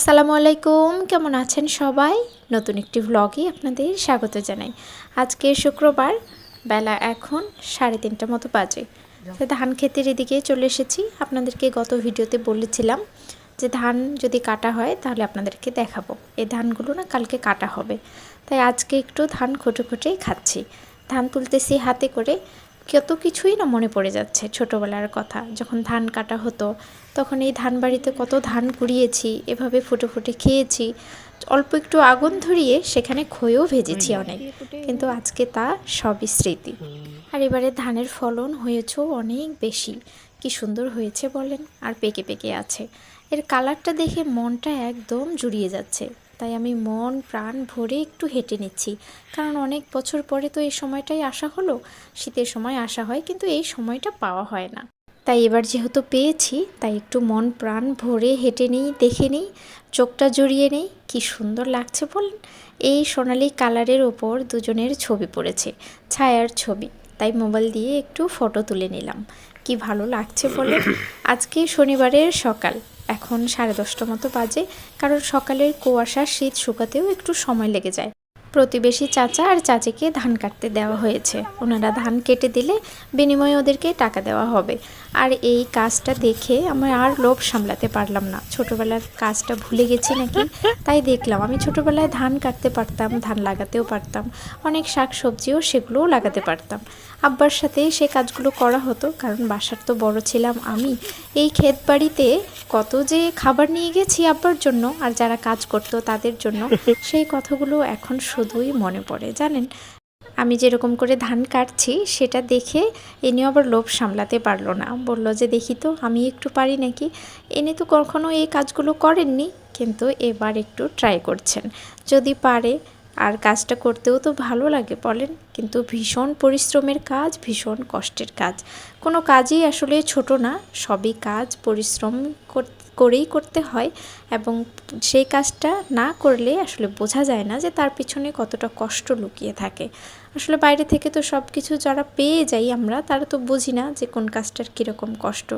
আসসালামু আলাইকুম। কেমন আছেন সবাই? নতুন একটি ভ্লগে আপনাদের স্বাগত জানাই। আজকে শুক্রবার, বেলা এখন সাড়ে তিনটা মতো বাজে। তো ধান ক্ষেতের এদিকে চলে এসেছি। আপনাদেরকে গত ভিডিওতে বলেছিলাম যে ধান যদি কাটা হয় তাহলে আপনাদেরকে দেখাবো। এই ধানগুলো না কালকে কাটা হবে। তাই আজকে একটু ধান খুঁটে খুঁটেই খাচ্ছি। ধান তুলতেছি হাতে করে। কত কিছুই না মনে পড়ে যাচ্ছে ছোটোবেলার কথা। যখন ধান কাটা হতো তখন এই ধান বাড়িতে কত ধান কুড়িয়েছি এভাবে ফুটে ফুটে খেয়েছি অল্প একটু আগুন ধরিয়ে সেখানে খইও ভেজেছি অনেক। কিন্তু আজকে তা সবই স্মৃতি। আর এবারে ধানের ফলন হয়েছেও অনেক বেশি। কি সুন্দর হয়েছে বলেন? আর পেকে পেকে আছে। এর কালারটা দেখে মনটা একদম জুড়িয়ে যাচ্ছে। তাই আমি মন, প্রাণ ভরে একটু হেঁটে নিচ্ছি। কারণ অনেক বছর পরে তো এই সময়টাই আসা হলো। শীতের সময় আসা হয়, কিন্তু এই সময়টা পাওয়া হয় না। তাই এবার যেহেতু পেয়েছি, তাই একটু মন, প্রাণ ভরে হেঁটে নিই, দেখে নিই, চোখটা জড়িয়ে নেই, কি সুন্দর লাগছে বলেন। এই সোনালি কালারের ওপর দুজনের ছবি পড়েছে, ছায়ার ছবি। তাই মোবাইল দিয়ে একটু ফটো তুলে নিলাম। কি ভালো লাগছে বলে আজকে শনিবারের সকাল। এখন সাড়ে দশটা মতো বাজে। কারণ সকালের কুয়াশা শীত শুকাতেও একটু সময় লেগে যায়। প্রতিবেশী চাচা আর চাচিকে ধান কাটতে দেওয়া হয়েছে। ওনারা ধান কেটে দিলে বিনিময়ে ওদেরকে টাকা দেওয়া হবে। আর এই কাজটা দেখে আমার আর লোভ সামলাতে পারলাম না। ছোটোবেলার কাজটা ভুলে গেছি নাকি? তাই দেখলাম, আমি ছোটোবেলায় ধান কাটতে পারতাম, ধান লাগাতেও পারতাম, অনেক শাক সবজিও সেগুলোও লাগাতে পারতাম। আব্বার সাথে সে কাজগুলো করা হতো, কারণ বাসার তো বড় ছিলাম আমি। এই ক্ষেত বাড়িতে কত যে খাবার নিয়ে গেছি আব্বার জন্য, আর যারা কাজ করতো তাদের জন্য, সেই কথাগুলো এখন শুধুই মনে পড়ে, জানেন? আমি যেরকম করে ধান কাটছি, সেটা দেখে এনে আবার লোভ সামলাতে পারল না। বলল যে, দেখি তো, আমি একটু পারি নাকি? এনে তো কখনো এই কাজগুলো করেননি, কিন্তু এবার একটু ট্রাই করছেন। যদি পারে আর কাজটা করতেও তো ভালো লাগে বলেন, কিন্তু ভীষণ পরিশ্রমের কাজ, ভীষণ কষ্টের কাজ। কোনো কাজই আসলে ছোট না, সবই কাজ, পরিশ্রম করেই করতে হয় এবং সেই কাজটা না করলে আসলে বোঝা যায় না যে তার পিছনে কতটা কষ্ট লুকিয়ে থাকে। আসলে বাইরে থেকে তো সব কিছু যারা পেয়ে যাই আমরা, তারা তো বুঝি না যে কোন কাজটার কীরকম কষ্ট।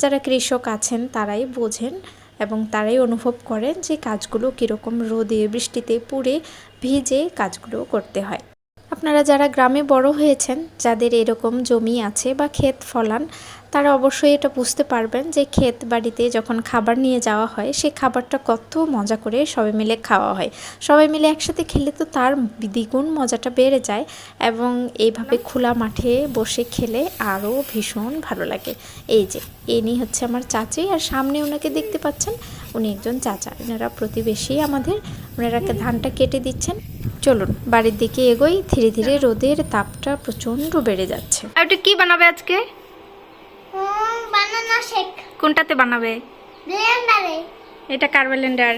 যারা কৃষক আছেন তারাই বোঝেন। এবং তারাই অনুভব করেন যে কাজগুলো কীরকম রোদে, বৃষ্টিতে পুড়ে ভিজে কাজগুলো করতে হয়। আপনারা যারা গ্রামে বড় হয়েছেন, যাদের এরকম জমি আছে বা ক্ষেত ফলান তারা অবশ্যই এটা বুঝতে পারবেন যে ক্ষেত বাড়িতে যখন খাবার নিয়ে যাওয়া হয় সেই খাবারটা কত মজা করে সবাই মিলে খাওয়া হয়। সবাই মিলে একসাথে খেলে তো তার দ্বিগুণ মজাটা বেড়ে যায় এবং এইভাবে খোলা মাঠে বসে খেলে আরও ভীষণ ভালো লাগে। এই যে, ইনি হচ্ছে আমার চাচি আর সামনে ওনাকে দেখতে পাচ্ছেন। উনি একজন চাচা। এনারা প্রতিবেশী আমাদের। ওনারা ধানটা কেটে দিচ্ছেন। চলুন, বাড়ির দিকে এগোই। ধীরে ধীরে রোদের তাপটা প্রচণ্ড বেড়ে যাচ্ছে। আর কি বানাবে আজকে? বানানা শেক কোনটাতে বানাবে? ব্লেন্ডারে। এটা কার ব্লেন্ডার?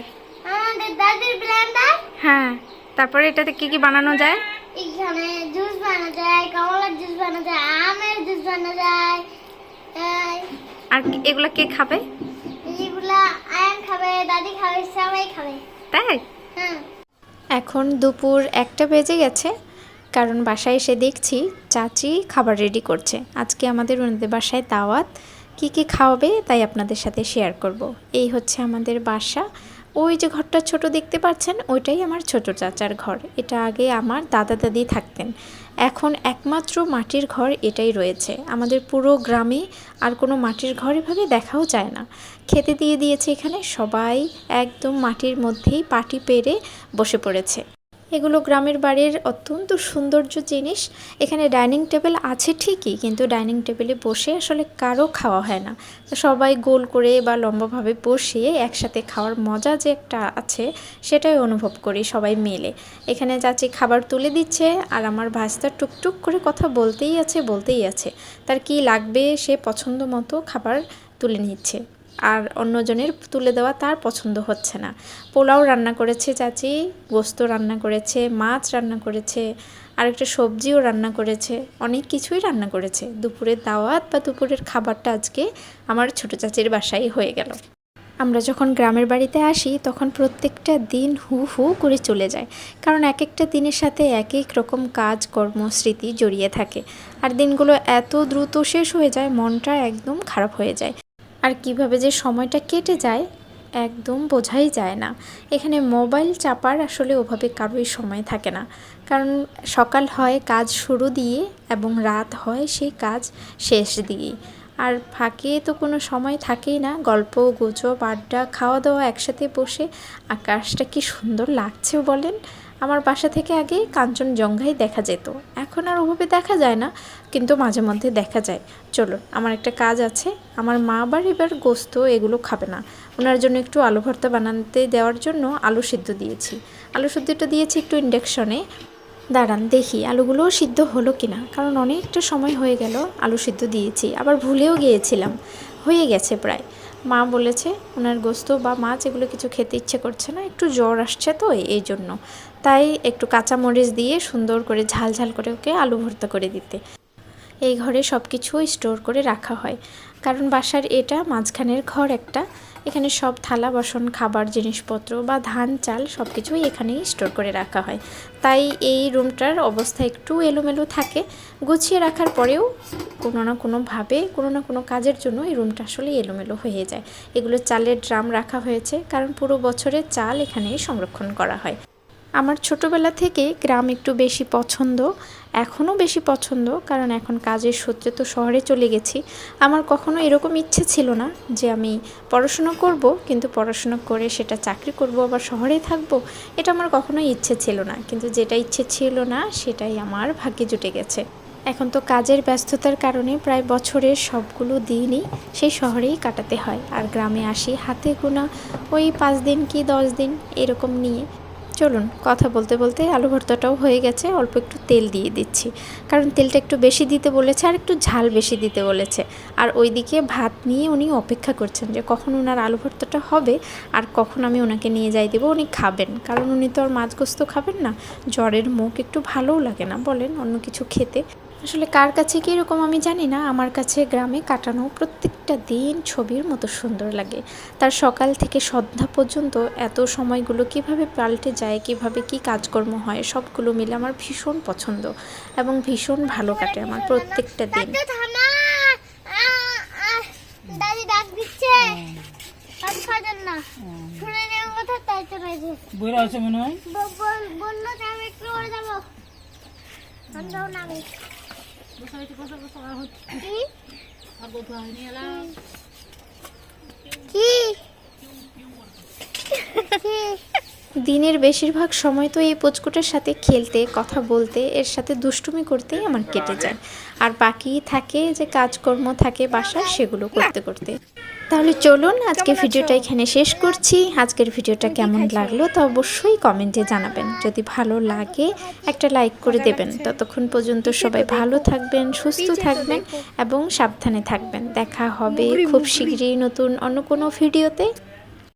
আমাদের দাদির ব্লেন্ডার। হ্যাঁ তারপরে এটাতে কি কি বানানো যায়? এখানে জুস বানানো যায় কমলার জুস বানা যায় আমের জুস বানানো যায় আর এগুলা কে খাবে? এগুলা আয়ান খাবে দাদি খাবে সবাই খাবে। তাই? হ্যাঁ। এখন দুপুর একটা বেজে গেছে কারণ বাসায় এসে দেখছি চাচি খাবার রেডি করছে। আজকে আমাদের ওনাদের বাসায় দাওয়াত। কি কি খাওয়াবে তাই আপনাদের সাথে শেয়ার করব। এই হচ্ছে আমাদের বাসা। ওই যে ঘরটা ছোট দেখতে পাচ্ছেন, ওইটাই আমার ছোট চাচার ঘর। এটা আগে আমার দাদা দাদি থাকতেন। এখন একমাত্র মাটির ঘর এটাই রয়েছে। আমাদের পুরো গ্রামে আর কোনো মাটির ঘর এভাবে দেখাও যায় না। খেতে দিয়ে দিয়েছে এখানে সবাই একদম মাটির মধ্যেই পাটি পেরে বসে পড়েছে। এগুলো গ্রামের বাড়ির অত্যন্ত সৌন্দর্য জিনিস। এখানে ডাইনিং টেবিল আছে ঠিকই, কিন্তু ডাইনিং টেবিলে বসে আসলে কারও খাওয়া হয় না। সবাই গোল করে বা লম্বাভাবে বসে একসাথে খাওয়ার মজা যে একটা আছে, সেটাই অনুভব করি সবাই মিলে। এখানে চাচি খাবার তুলে দিচ্ছে, আর আমার ভাস্তা টুকটুক করে কথা বলতেই আছে বলতেই আছে, তার কি লাগবে সে পছন্দ মতো খাবার তুলে নিচ্ছে। আর অন্যজনের তুলে দেওয়া তার পছন্দ হচ্ছে না। পোলাও রান্না করেছে চাচি, গোস্ত রান্না করেছে, মাছ রান্না করেছে, আরেকটা সবজিও রান্না করেছে, অনেক কিছুই রান্না করেছে। দুপুরের দাওয়াত বা দুপুরের খাবারটা আজকে আমার ছোটো চাচির বাসায় হয়ে গেল। আমরা যখন গ্রামের বাড়িতে আসি, তখন প্রত্যেকটা দিন হু হু করে চলে যায়। কারণ এক একটা দিনের সাথে এক এক রকম কাজ, কর্ম, স্মৃতি জড়িয়ে থাকে। আর দিনগুলো এত দ্রুত শেষ হয়ে যায়, মনটা একদম খারাপ হয়ে যায়। আর কীভাবে যে সময়টা কেটে যায় একদম বোঝাই যায় না। এখানে মোবাইল চাপার আসলে ওভাবে কারোই সময় থাকে না। কারণ সকাল হয় কাজ শুরু দিয়ে এবং রাত হয় সেই কাজ শেষ দিয়ে আর ফাঁকে তো কোনো সময় থাকেই না। গল্প, গুজব, আড্ডা খাওয়া দাওয়া একসাথে বসে আকাশটা কি সুন্দর লাগছে বলেন? আমার বাসা থেকে আগে কাঞ্চনজঙ্ঘাই দেখা যেত। এখন আর ওভাবে দেখা যায় না, কিন্তু মাঝে মধ্যে দেখা যায়। চলো আমার একটা কাজ আছে। আমার মা আবার এবার গোস্ত এগুলো খাবে না। ওনার জন্য একটু আলু ভর্তা বানাতে দেওয়ার জন্য আলু সিদ্ধ দিয়েছি। আলু সিদ্ধটা দিয়েছি একটু ইন্ডাকশনে। দাঁড়ান, দেখি আলুগুলোও সিদ্ধ হলো কিনা। কারণ অনেকটা সময় হয়ে গেল আলু সিদ্ধ দিয়েছি। আবার ভুলেও গিয়েছিলাম। হয়ে গেছে প্রায়। মা বলেছে, ওনার গোস্ত বা মাছ এগুলো কিছু খেতে ইচ্ছে করছে না। একটু জ্বর আসছে তো এই জন্য। তাই একটু কাঁচা মরিচ দিয়ে সুন্দর করে ঝাল ঝাল করে ওকে আলু ভর্তা করে দিতে। এই ঘরে সব কিছু স্টোর করে রাখা হয়। কারণ বাসার এটা মাঝখানের ঘর একটা। এখানে সব থালা, বাসন, খাবার, জিনিসপত্র বা ধান, চাল সব কিছুই এখানেই স্টোর করে রাখা হয়। তাই এই রুমটার অবস্থা একটু এলোমেলো থাকে। গুছিয়ে রাখার পরেও কোনো না কোনোভাবে, কোনো না কোনো কাজের জন্য এই রুমটা আসলে এলোমেলো হয়ে যায়। এগুলো চালের ড্রাম রাখা হয়েছে, কারণ পুরো বছরের চাল এখানেই সংরক্ষণ করা হয়। আমার ছোটবেলা থেকে গ্রাম একটু বেশি পছন্দ, এখনও বেশি পছন্দ, কারণ এখন কাজের সূত্রে তো শহরে চলে গেছি। আমার কখনো এরকম ইচ্ছে ছিল না যে আমি পড়াশুনো করব, কিন্তু পড়াশোনা করে সেটা চাকরি করব, আবার শহরে থাকব, এটা আমার কখনোই ইচ্ছে ছিল না। কিন্তু যেটা ইচ্ছে ছিল না, সেটাই আমার ভাগ্যে জুটে গেছে। এখন তো কাজের ব্যস্ততার কারণে প্রায় বছরের সবগুলো দিনই সেই শহরেই কাটাতে হয়, আর গ্রামে আসি হাতে গোনা ওই পাঁচ দিন কি দশ দিন, এরকম নিয়ে। চলুন কথা বলতে বলতে আলু ভর্তাটাও হয়ে গেছে, অল্প একটু তেল দিয়ে দিচ্ছি। কারণ তেলটা একটু বেশি দিতে বলেছে আর একটু ঝাল বেশি দিতে বলেছে। আর ওইদিকে ভাত নিয়ে উনি অপেক্ষা করছেন যে কখন ওনার আলু ভর্তাটা হবে আর কখন আমি ওনাকে নিয়ে যাই দেবো, উনি খাবেন। কারণ উনি তো আর মাছ গোস্ত খাবেন না, জ্বরের মুখ একটু ভালোও লাগে না, বলেন অন্য কিছু খেতে। আসলে কার কাছে কী এরকম আমি জানি না। আমার কাছে গ্রামে কাটানো প্রত্যেকটা দিন ছবির মতো সুন্দর লাগে। তার সকাল থেকে সন্ধ্যা পর্যন্ত এত সময়গুলো কীভাবে পাল্টে যায় কীভাবে কি কাজকর্ম হয় সবগুলো মিলে আমার ভীষণ পছন্দ এবং ভীষণ ভালো কাটে আমার প্রত্যেকটা দিন। মনে হয়। ব- বল- বলল যে আমি একটু করে যাব আমি যাব না আমি কি কি দিনের বেশিরভাগ সময় তো এই পুচকুটার সাথে খেলতে কথা বলতে এর সাথে দুষ্টুমি করতেই আমার কেটে যায়। আর বাকি থাকে যে কাজকর্ম থাকে বাসার সেগুলো করতে করতে। তাহলে চলুন আজকে ভিডিওটা এখানে শেষ করছি। আজকের ভিডিওটা কেমন লাগল তা অবশ্যই কমেন্টে জানাবেন। যদি ভালো লাগে একটা লাইক করে দেবেন। ততক্ষণ পর্যন্ত সবাই ভালো থাকবেন সুস্থ থাকবেন এবং সাবধানে থাকবেন। দেখা হবে খুব শীঘ্রই নতুন অন্য কোনো ভিডিওতে।